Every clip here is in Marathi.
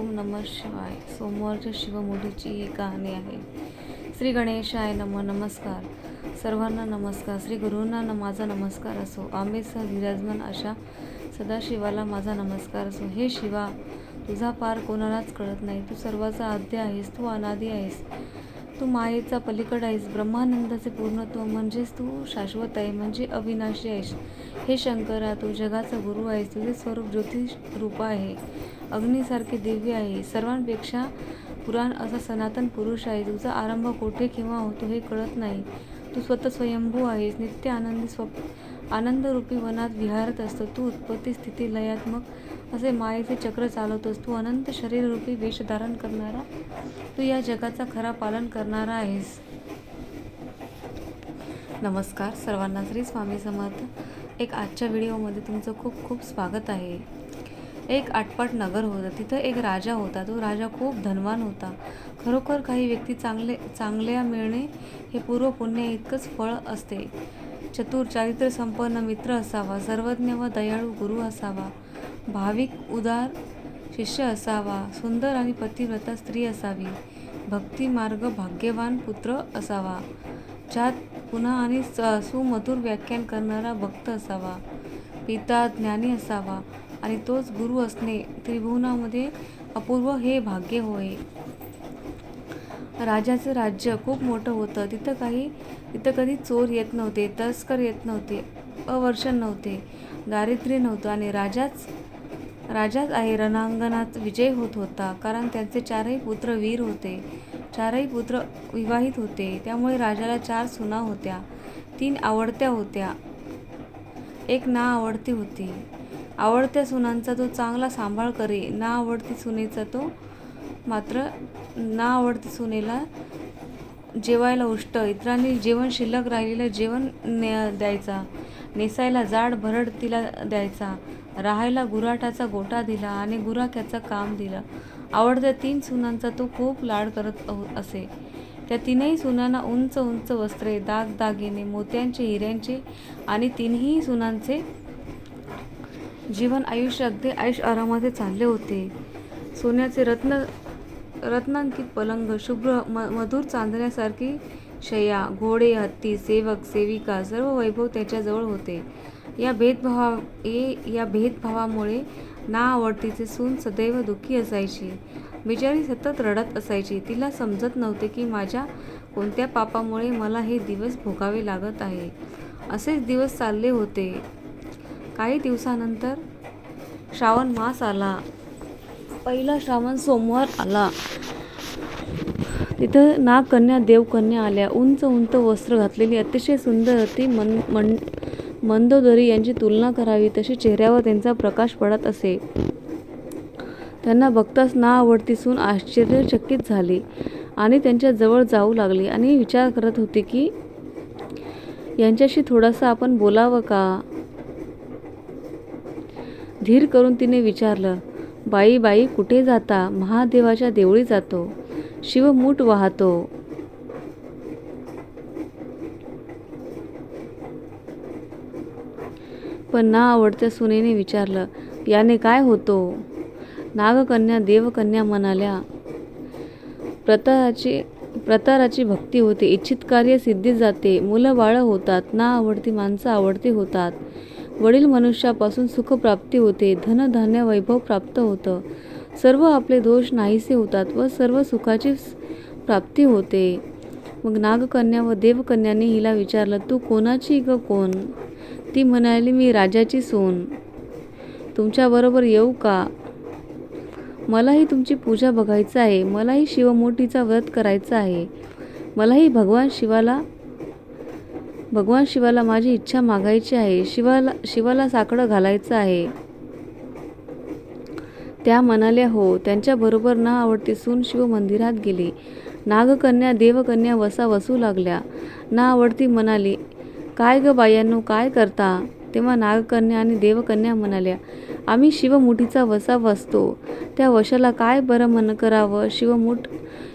ओम नमः शिवाय. सोमवारच्या शिवमुठीची ही कहाणी आहे. श्री गणेशाय नम नमस्कार. सर्वांना नमस्कार. श्री गुरूंना न माझा नमस्कार असो. आम्ही सह विराजमान अशा सदाशिवाला माझा नमस्कार असो. हे शिवा तुझा पार कोणालाच कळत नाही. तू सर्वाचा आद्य आहेस. तू अनादी आहेस. तू मायेचा पलीकड आहेस. ब्रह्मानंदाचे पूर्णत्व म्हणजेच तू शाश्वत आहे म्हणजे अविनाशी आहेस. हे शंकरा तू जगाचा गुरु आहेस. तुझे स्वरूप ज्योतिष रूप आहे. अग्नीसारखे दिव्य आहे. सर्वांपेक्षा पुराण असा सनातन पुरुष आहे तुझा आरंभ कोठे किंवा होतो हे कळत नाही. तू स्वतः स्वयंभू आहेस नित्य आनंदी स्व आनंदरूपी वनात विहारत असतो. तू उत्पत्ती स्थिती लयात्मक असे मायेचे चक्र चालवतोस तू अनंत शरीररूपी वेश धारण करणारा तू या जगाचा खरा पालन करणारा आहेस. नमस्कार. सर्वांना श्री स्वामी समर्थ. एक आजच्या व्हिडिओमध्ये तुमचं खूप खूप स्वागत आहे. एक आटपाट नगर होतं. तिथं एक राजा होता. तो राजा खूप धनवान होता. खरोखर काही व्यक्ती चांगले चांगल्या मिळणे हे पूर्व पुण्य इतकंच फळ असते. चतुर चारित्र्य संपन्न मित्र असावा. सर्वज्ञ व दयाळू गुरु असावा. भाविक उदार शिष्य असावा. सुंदर आणि पतिव्रता स्त्री असावी. भक्ती मार्ग भाग्यवान पुत्र असावा. ज्यात पुन्हा आणि स- सुमधुर व्याख्यान करणारा भक्त असावा. पिता ज्ञानी असावा. आणि तोच गुरु असणे त्रिभुवनामध्ये अपूर्व हे भाग्य होय. राजाचं राज्य खूप मोठं होतं. तिथं काही तिथं कधी चोर येत नव्हते तस्कर येत नव्हते अवर्षण नव्हते दारिद्र्य नव्हतं आणि राजाच राजाच आहे. रणांगणात विजय होत होता. कारण त्यांचे चारही पुत्र वीर होते. चारही पुत्र विवाहित होते. त्यामुळे राजाला चार सुना होत्या. तीन आवडत्या होत्या. एक ना आवडती होती. आवडत्या सुनांचा तो चांगला सांभाळ करे. ना आवडती सुनेचा तो मात्र ना आवडती सुनेला जेवायला उष्ट. इतरांनी जेवण शिल्लक राहिलेलं जेवण ने द्यायचा. नेसायला जाड भरड तिला द्यायचा. राहायला गुराटाचा गोटा दिला आणि गुराख्याचं काम दिलं. आवडत्या तीन सुनांचा तो खूप लाड करत असे. त्या तीनही सुनांना उंच उंच वस्त्रे दागदागिने मोत्यांचे हिऱ्यांचे आणि तीनही सुनांचे जीवन आयुष्य अगदी आयुष आरामाचे चालले होते. सोन्याचे रत्न रत्नांकित पलंग शुभ्र म मधुर चांदण्यासारखी शय्या घोडे हत्ती सेवक सेविका सर्व वैभव त्याच्याजवळ होते. या भेदभावा ए या भेदभावामुळे ना आवडतीचे सून सदैव दुःखी असायची. बिचारी सतत रडत असायची. तिला समजत नव्हते की माझ्या कोणत्या पापामुळे मला हे दिवस भोगावे लागत आहे. असेच दिवस चालले होते. काही दिवसानंतर श्रावण मास आला. पहिला श्रावण सोमवार आला. तिथं नागकन्या देवकन्या आल्या. उंच उंच वस्त्र घातलेली अतिशय सुंदर अति मन मन मंदोदरी यांची तुलना करावी तशी चेहऱ्यावर त्यांचा प्रकाश पडत असे. त्यांना बघताच ना आवडती सून आश्चर्यचकित झाली आणि त्यांच्या जवळ जाऊ लागली आणि विचार करत होती की यांच्याशी थोडासा आपण बोलावं का? धीर करून तिने विचारलं बाई बाई कुठे जाता? महादेवाच्या देवळी जातो. शिवमूठ वाहतो. पण ना आवडत्या सुनेने विचारलं याने काय होतो? नागकन्या देवकन्या म्हणाल्या प्रताराची प्रताराची भक्ती होते इच्छित कार्य सिद्धी जाते. मुलं बाळं होतात ना आवडती माणसं आवडती होतात. वडील मनुष्यापासून सुखप्राप्ती होते धनधान्य वैभव प्राप्त होतं. सर्व आपले दोष नाहीसे होतात व सर्व सुखाची प्राप्ती होते. मग नागकन्या व देवकन्याने हिला विचारलं तू कोणाची ग कोण? ती म्हणाली मी राजाची सून. तुमच्याबरोबर येऊ का? मलाही तुमची पूजा बघायचं आहे. मलाही शिवमूर्तीचा व्रत करायचा आहे. मलाही भगवान शिवाला भगवान शिवाला माझी इच्छा मागायची आहे. शिवाला शिवाला साकडं घालायचं आहे. त्या म्हणाल्या हो. त्यांच्याबरोबर ना आवडती सून शिव मंदिरात गेली. नागकन्या देवकन्या वसा वसू लागल्या. ना आवडती म्हणाली काय ग बायांनो काय करता? तेव्हा नागकन्या आणि देवकन्या म्हणाल्या आम्ही शिवमुठीचा वसा वसतो. त्या वशाला काय बरं म्हण करावं? शिवमूठ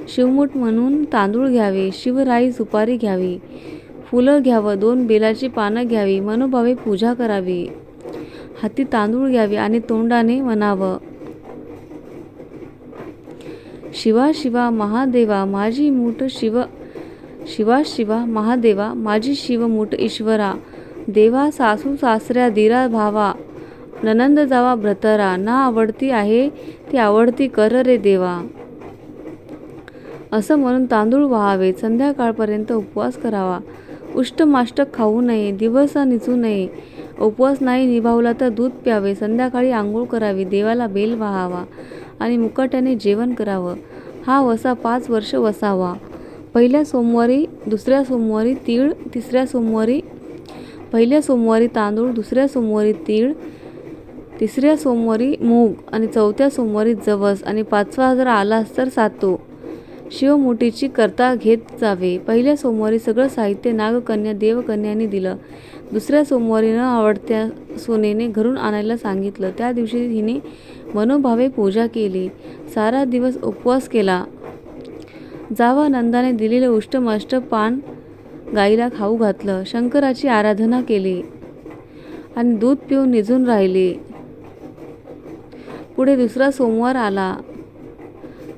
शिवमूठ म्हणून तांदूळ घ्यावे शिवराई सुपारी घ्यावी. फुलं घ्यावं दोन बेलाची पानं घ्यावी मनोभावे पूजा करावी. हाती तांदूळ घ्यावे आणि तोंडाने म्हणावं. शिवा शिवा महादेवा माझी मूठ शिव शिवा शिवा महादेवा माझी शिव मूठ ईश्वरा. देवा सासू सासऱ्या दिरा भावा. ननंद जावा भ्रतरा. ना आवडती आहे ती आवडती कर रे देवा. असं म्हणून तांदूळ व्हावे संध्याकाळपर्यंत उपवास करावा. उष्टमाष्टक खाऊ नये दिवस निचू नये. उपवास नाही निभावला तर दूध प्यावे. संध्याकाळी आंघोळ करावी. देवाला बेल वाहावा आणि मुकाट्याने जेवण करावं. हा वसा पाच वर्ष वसावा. पहिल्या सोमवारी दुसऱ्या सोमवारी तीळ तिसऱ्या सोमवारी पहिल्या सोमवारी तांदूळ दुसऱ्या सोमवारी तीळ तिसऱ्या सोमवारी मूग आणि चौथ्या सोमवारी जवस आणि पाचवा जर आलास तर सातो. शिवमुठीची करता घेत जावे. पहिल्या सोमवारी सगळं साहित्य नागकन्या देवकन्यांनी दिलं. दुसऱ्या सोमवारी न आवडत्या सोनेने घरून आणायला सांगितलं. त्या दिवशी हिने मनोभावे पूजा केली. सारा दिवस उपवास केला. जावा नंदाने दिलेलं उष्टमाष्ट पान गाईला खाऊ घातलं. शंकराची आराधना केली आणि दूध पिऊन निजून राहिले. पुढे दुसरा सोमवार आला.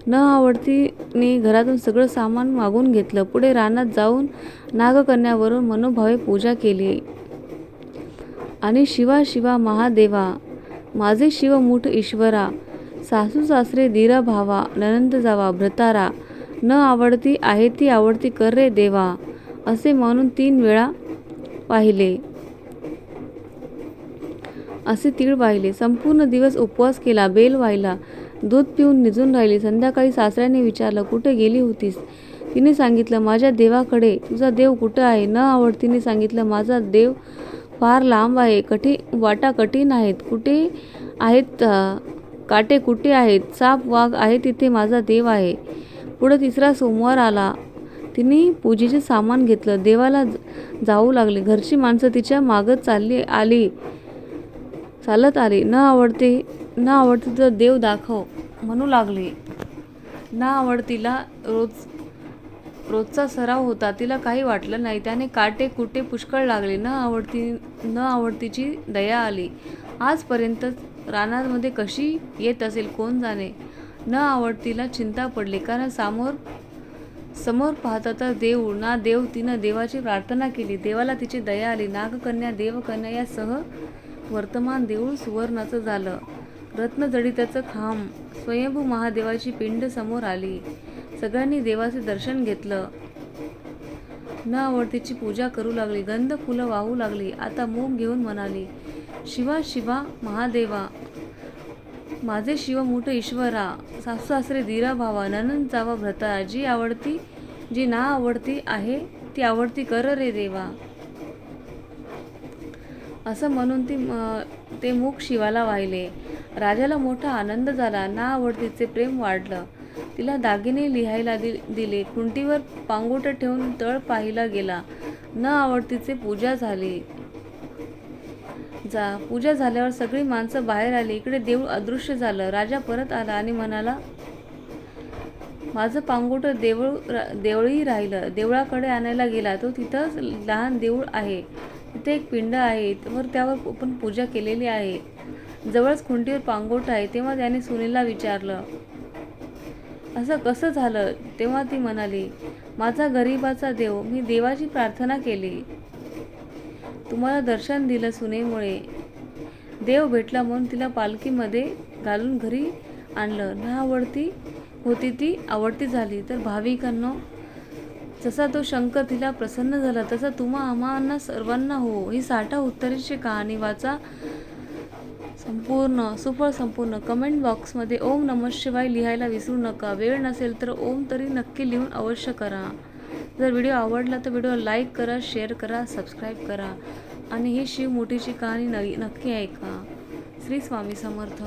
न आवडतीने घरातून सगळं सामान मागून घेतलं. पुढे रानात जाऊन नागकन्यावरून मनोभावे पूजा केली. आणि शिवा शिवा महादेवा माझे शिव मूठ ईश्वरा सासू सासरे धीरा भावा ननंद जावा भ्रतारा न आवडती आहे ती आवडती कर रे देवा असे म्हणून तीन वेळा पाहिले. असे तीळ वाहिले संपूर्ण दिवस उपवास केला बेल वाहिला. दूध पिऊन निजून राहिली. संध्याकाळी सासऱ्याने विचारलं कुठे गेली होतीस? तिने सांगितलं माझ्या देवाकडे. तुझा देव कुठं आहे? न आवडतीने सांगितलं माझा देव फार लांब आहे. कठी वाटा कठीण आहेत. कुठे आहेत काटे कुठे आहेत? साप वाघ आहे तिथे. माझा देव आहे. पुढं तिसरा सोमवार आला. तिने पूजेचे सामान घेतलं. देवाला जाऊ लागले. घरची माणसं तिच्या मागत चालली आली चालत आली. न आवडते ना आवडतं तर देव दाखव म्हणू लागले. ना आवडतीला रोज रोजचा सराव होता तिला काही वाटलं नाही. त्याने काटे कुटे पुष्कळ लागले. न आवडती न आवडतीची दया आली. आजपर्यंत रानामध्ये कशी येत असेल कोण जाणे? न आवडतीला चिंता पडली. कारण समोर समोर पाहता तर देव ना देव तिनं देवाची प्रार्थना केली. देवाला तिची दया आली. नागकन्या देवकन्या यासह वर्तमान देऊळ सुवर्णाचं झालं. रत्नजडिताचं खांब. स्वयंभू महादेवाची पिंड समोर आली. सगळ्यांनी देवाचे दर्शन घेतलं. न आवडतीची पूजा करू लागली. गंध फुलं वाहू लागली. आता मूग घेऊन म्हणाली शिवा शिवा महादेवा. माझे शिव मोठं ईश्वरा. सासू सासरे दिरा भावा. ननंद जावा भ्रता. जी आवडती जी ना आवडती आहे ती आवडती कर रे देवा. असं म्हणून ती ते मूग शिवाला वाहिले. राजाला मोठा आनंद झाला. ना आवडतीचे प्रेम वाढलं. तिला दागिने लिहायला दि दिले. खुंटीवर पांगोट ठेवून तळ पाहिला गेला. न आवडतीचे पूजा झाली. जा पूजा झाल्यावर सगळी माणसं बाहेर आली. इकडे देऊळ अदृश्य झालं. राजा परत आला आणि म्हणाला माझं पांगोट देऊळ रा- देवळी राहिलं. देवळाकडे आणायला गेला. तो तिथंच लहान देऊळ आहे. तिथे एक पिंड आहे. वर त्यावर पण पूजा केलेली आहे. जवळच खुंटीवर पांगोट आहे तेव्हा त्याने सुनीलला विचारलं असं कसं झालं? तेव्हा ती म्हणाली माझा गरिबाचा देव मी देवाची प्रार्थना केली. तुम्हाला दर्शन दिलं सुनेमुळे. देव भेटला म्हणून तिला पालखीमध्ये घालून घरी आणलं. ना आवडती होती ती आवडती झाली. तर भाविकांनो जसा तो शंकर तिला प्रसन्न झाला तसा तुम्हा आम्हाला सर्वांना हो. ही साठा उत्तरेची कहाणी वाचा संपूर्ण सुफळ संपूर्ण कमेंट बॉक्समध्ये ओम नमः शिवाय लिहायला विसरू नका. वेळ नसेल तर ओम तरी नक्की लिहून अवश्य करा. जर व्हिडिओ आवडला तर व्हिडिओ लाईक करा शेअर करा सबस्क्राईब करा. आणि ही शिव मोठीची कहाणी नवी नक्की ऐका. श्री स्वामी समर्थ.